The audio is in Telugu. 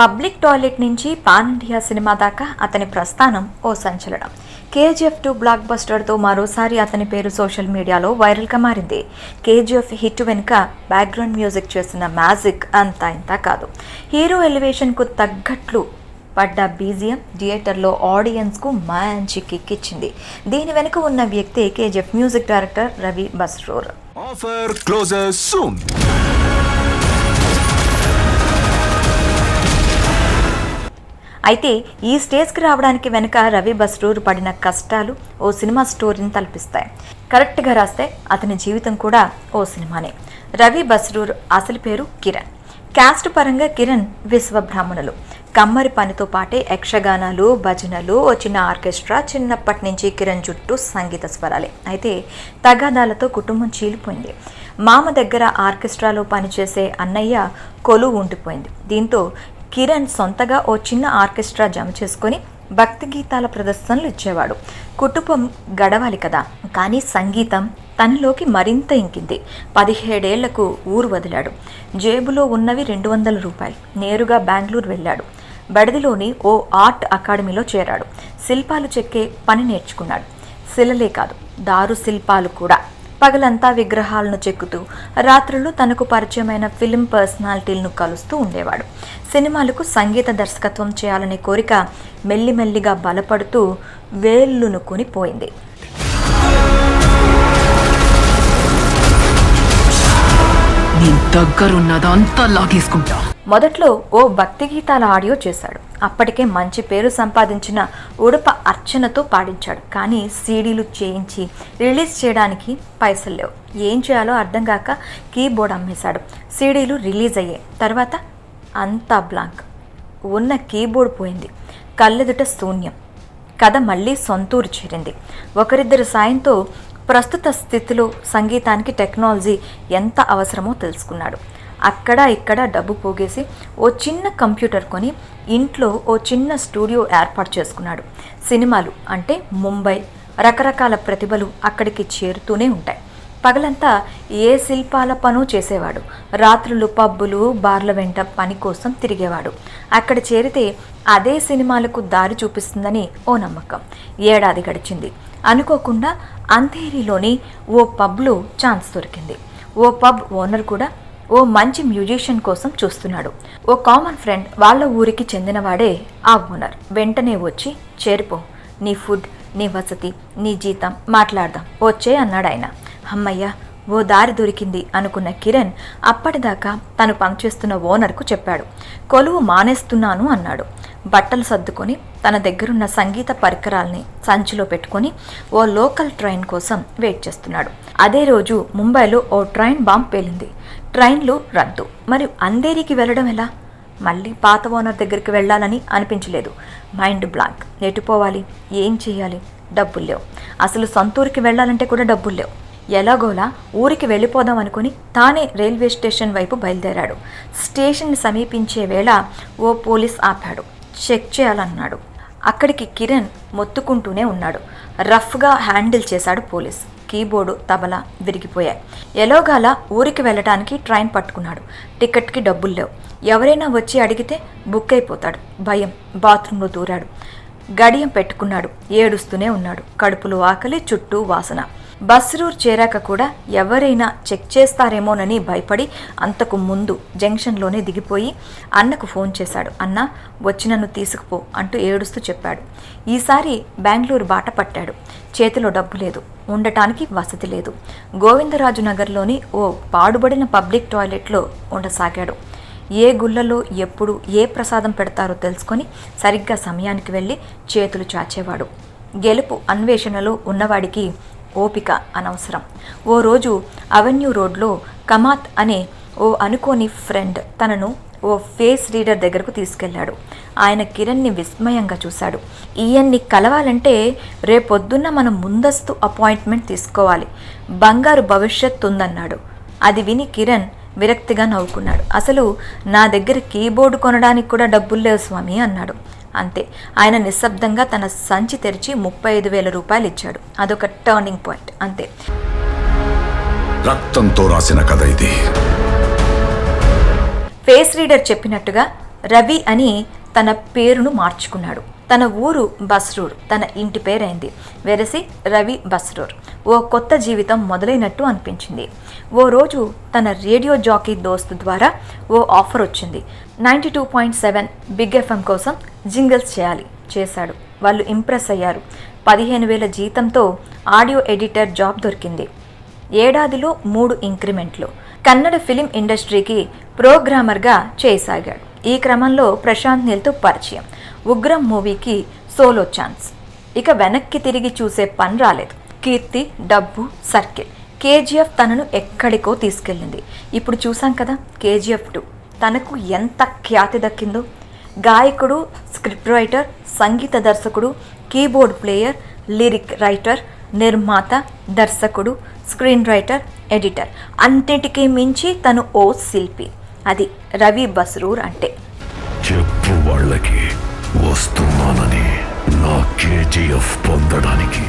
పబ్లిక్ టాయిలెట్ నుంచి పాన్ ఇండియా సినిమా దాకా అతని ప్రస్థానం ఓ సంచలనం. కేజీఎఫ్ టూ బ్లాక్ బస్టర్తో మరోసారి అతని పేరు సోషల్ మీడియాలో వైరల్గా మారింది. కేజీఎఫ్ హిట్ వెనుక బ్యాక్గ్రౌండ్ మ్యూజిక్ చేసిన మ్యాజిక్ అంతా ఇంత కాదు. హీరో ఎలివేషన్కు తగ్గట్లు పడ్డ బీజియం థియేటర్లో ఆడియన్స్కు మంచి కిక్ ఇచ్చింది. దీని వెనుక ఉన్న వ్యక్తి KGF music director Ravi Basrur. Offer closer soon అయితే ఈ స్టేజ్కి రావడానికి వెనుక రవి బస్రూర్ పడిన కష్టాలు ఓ సినిమా స్టోరీని తలపిస్తాయి. కరెక్ట్గా రాస్తే అతని జీవితం కూడా ఓ సినిమానే. రవి బస్రూర్ అసలు పేరు కిరణ్. క్యాస్ట్ పరంగా కిరణ్ విశ్వబ్రాహ్మణులు. కమ్మరి పనితో పాటే యక్షగానాలు భజనలు వచ్చిన చిన్న ఆర్కెస్ట్రా చిన్నప్పటి నుంచి కిరణ్ చుట్టూ సంగీత స్వరాలే. అయితే తగాదాలతో కుటుంబం చీలిపోయింది. మామ దగ్గర ఆర్కెస్ట్రాలో పనిచేసే అన్నయ్య కొలువు ఉండిపోయింది. దీంతో కిరణ్ సొంతగా ఓ చిన్న ఆర్కెస్ట్రా జమ చేసుకొని భక్తి గీతాల ప్రదర్శనలు ఇచ్చేవాడు. కుటుంబం గడవాలి కదా. కానీ సంగీతం తనలోకి మరింత ఇంకింది. పదిహేడేళ్ళకు ఊరు వదిలాడు. జేబులో ఉన్నవి రెండు వందల రూపాయలు. నేరుగా బెంగళూరు వెళ్ళాడు. బడిదిలోని ఓ ఆర్ట్ అకాడమీలో చేరాడు. శిల్పాలు చెక్కే పని నేర్చుకున్నాడు. శిలలే కాదు దారు శిల్పాలు కూడా. పగలంతా విగ్రహాలను చెక్కుతూ రాత్రులు తనకు పరిచయమైన ఫిలిం పర్సనాలిటీలను కలుస్తూ ఉండేవాడు. సినిమాలకు సంగీత దర్శకత్వం చేయాలనే కోరిక మెల్లిమెల్లిగా బలపడుతూ వేళ్ళునుకుని పోయింది. నేను దగ్గరున్నదంతా లాగేసుకుంటా. మొదట్లో ఓ భక్తి గీతాల ఆడియో చేశాడు. అప్పటికే మంచి పేరు సంపాదించిన ఉడప అర్చనతో పాడించాడు. కానీ సీడీలు చేయించి రిలీజ్ చేయడానికి పైసలు లేవు. ఏం చేయాలో అర్థం కాక కీబోర్డ్ అమ్మేశాడు. సీడీలు రిలీజ్ అయ్యాయి. తర్వాత అంతా బ్లాంక్. ఉన్న కీబోర్డ్ పోయింది. కళ్ళెదుట శూన్యం. కథ మళ్ళీ సొంతూరు చేరింది. ఒకరిద్దరి సాయంతో ప్రస్తుత స్థితిలో సంగీతానికి టెక్నాలజీ ఎంత అవసరమో తెలుసుకున్నాడు. అక్కడ ఇక్కడ డబ్బు పోగేసి ఓ చిన్న కంప్యూటర్ కొని ఇంట్లో ఓ చిన్న స్టూడియో ఏర్పాటు చేసుకున్నాడు. సినిమాలు అంటే ముంబై రకరకాల ప్రతిభలు అక్కడికి చేరుతూనే ఉంటాయి. పగలంతా ఏ శిల్పాల పను చేసేవాడు. రాత్రులు పబ్బులు బార్ల వెంట పని కోసం తిరిగేవాడు. అక్కడ చేరితే అదే సినిమాలకు దారి చూపిస్తుందని ఓ నమ్మకం. ఏడాది గడిచింది. అనుకోకుండా అంధేరిలోని ఓ పబ్లో ఛాన్స్ దొరికింది. ఓ పబ్ ఓనర్ కూడా ఓ మంచి మ్యూజిషియన్ కోసం చూస్తున్నాడు. ఓ కామన్ ఫ్రెండ్ వాళ్ళ ఊరికి చెందినవాడే ఆ ఓనర్. వెంటనే వచ్చి చేరిపో. నీ ఫుడ్ నీ వసతి నీ జీతం మాట్లాడదాం. వచ్చే అన్నాడు ఆయన అమ్మయ్య ఓ దారి దొరికింది అనుకున్న కిరణ్ అప్పటిదాకా తను పనిచేస్తున్న ఓనర్కు చెప్పాడు. కొలువు మానేస్తున్నాను అన్నాడు. బట్టలు సర్దుకొని తన దగ్గరున్న సంగీత పరికరాల్ని సంచిలో పెట్టుకొని ఓ లోకల్ ట్రైన్ కోసం వెయిట్ చేస్తున్నాడు. అదే రోజు ముంబైలో ఓ ట్రైన్ బాంబ్ పేలింది. ట్రైన్లు రద్దు. మరియు అంధేరికి వెళ్ళడం ఎలా? మళ్ళీ పాత ఓనర్ దగ్గరికి వెళ్ళాలని అనిపించలేదు. Mind blank. ఎటుపోవాలి ఏం చేయాలి? డబ్బులు లేవు. అసలు సొంతూరికి వెళ్ళాలంటే కూడా డబ్బులు లేవు. ఎలాగోలా ఊరికి వెళ్ళిపోదాం అనుకుని తానే రైల్వే స్టేషన్ వైపు బయలుదేరాడు. స్టేషన్ సమీపించే వేళ ఓ పోలీస్ ఆపాడు. చెక్ చేయాలన్నాడు. అక్కడికి కిరణ్ మొత్తుకుంటూనే ఉన్నాడు. రఫ్గా హ్యాండిల్ చేశాడు పోలీస్. కీబోర్డు తబలా విరిగిపోయాయి. ఎలోగాల ఊరికి వెళ్ళటానికి ట్రైన్ పట్టుకున్నాడు. టికెట్కి డబ్బులు లేవు. ఎవరైనా వచ్చి అడిగితే బుక్ అయిపోతాడు. భయం. బాత్రూంలో దూరాడు. గడియం పెట్టుకున్నాడు. ఏడుస్తూనే ఉన్నాడు. కడుపులో ఆకలి చుట్టూ వాసన. బస్రూర్ చేరాక కూడా ఎవరైనా చెక్ చేస్తారేమోనని భయపడి అంతకు ముందు జంక్షన్లోనే దిగిపోయి అన్నకు ఫోన్ చేశాడు. అన్న వచ్చి నన్ను తీసుకుపో అంటూ ఏడుస్తూ చెప్పాడు. ఈసారి బెంగళూరు బాట పట్టాడు. చేతిలో డబ్బు లేదు. ఉండటానికి వసతి లేదు. గోవిందరాజు నగర్లోని ఓ పాడుబడిన పబ్లిక్ టాయిలెట్లో ఉండసాగాడు. ఏ గుళ్ళలో ఎప్పుడు ఏ ప్రసాదం పెడతారో తెలుసుకొని సరిగ్గా సమయానికి వెళ్ళి చేతులు చాచేవాడు. గెలుపు అన్వేషణలో ఉన్నవాడికి ఓపిక అనవసరం. ఓ రోజు అవెన్యూ రోడ్లో కమాత్ అనే ఓ అనుకోని ఫ్రెండ్ తనను ఓ ఫేస్ రీడర్ దగ్గరకు తీసుకెళ్ళాడు ఆయన కిరణ్ని విస్మయంగా చూశాడు. ఈయన్ని కలవాలంటే రేపొద్దున్న మనం ముందస్తు అపాయింట్మెంట్ తీసుకోవాలి. బంగారు భవిష్యత్తు ఉందన్నాడు అది విని కిరణ్ విరక్తిగా నవ్వుకున్నాడు. అసలు నా దగ్గర కీబోర్డు కొనడానికి కూడా డబ్బులు లేవు స్వామి అన్నాడు. అంతే. ఆయన నిశ్శబ్దంగా తన సంచి తెరిచి ముప్పై ఐదు వేల రూపాయలు ఇచ్చాడు. అదొక టర్నింగ్ పాయింట్ అంతే. రక్తంతో రాసిన కథ ఇది. ఫేస్ రీడర్ చెప్పినట్టుగా రవి అని తన పేరును మార్చుకున్నాడు. తన ఊరు బస్రూర్ తన ఇంటి పేరైంది. వెరసి రవి బస్రూర్. ఓ కొత్త జీవితం మొదలైనట్టు అనిపించింది. ఓ రోజు తన రేడియో జాకీ దోస్తు ద్వారా ఓ ఆఫర్ వచ్చింది. Ninety two point seven big FM కోసం జింగిల్స్ చేయాలి చేశాడు. వాళ్ళు ఇంప్రెస్ అయ్యారు. పదిహేను వేల జీతంతో ఆడియో ఎడిటర్ జాబ్ దొరికింది. ఏడాదిలో మూడు ఇంక్రిమెంట్లు. కన్నడ ఫిలిం ఇండస్ట్రీకి ప్రోగ్రామర్గా చేయసాగాడు ఈ క్రమంలో ప్రశాంత్ నీల్తో పరిచయం. ఉగ్రం మూవీకి సోలో ఛాన్స్. ఇక వెనక్కి తిరిగి చూసే పని రాలేదు. కీర్తి డబ్బు సర్కిల్. కేజీఎఫ్ తనను ఎక్కడికో తీసుకెళ్ళింది. ఇప్పుడు చూసాం కదా కేజీఎఫ్ టూ. తనకు ఎంత ఖ్యాతి దక్కిందో. గాయకుడు స్క్రిప్ట్ రైటర్ సంగీత దర్శకుడు కీబోర్డ్ ప్లేయర్ లిరిక్ రైటర్ నిర్మాత దర్శకుడు స్క్రీన్ రైటర్ ఎడిటర్. అన్నిటికీ మించి తను ఓ శిల్పి. అది రవి బస్రూర్ అంటే. చెప్పు వాళ్ళకి వస్తున్నానని నా కేజీఎఫ్ పొందడానికి.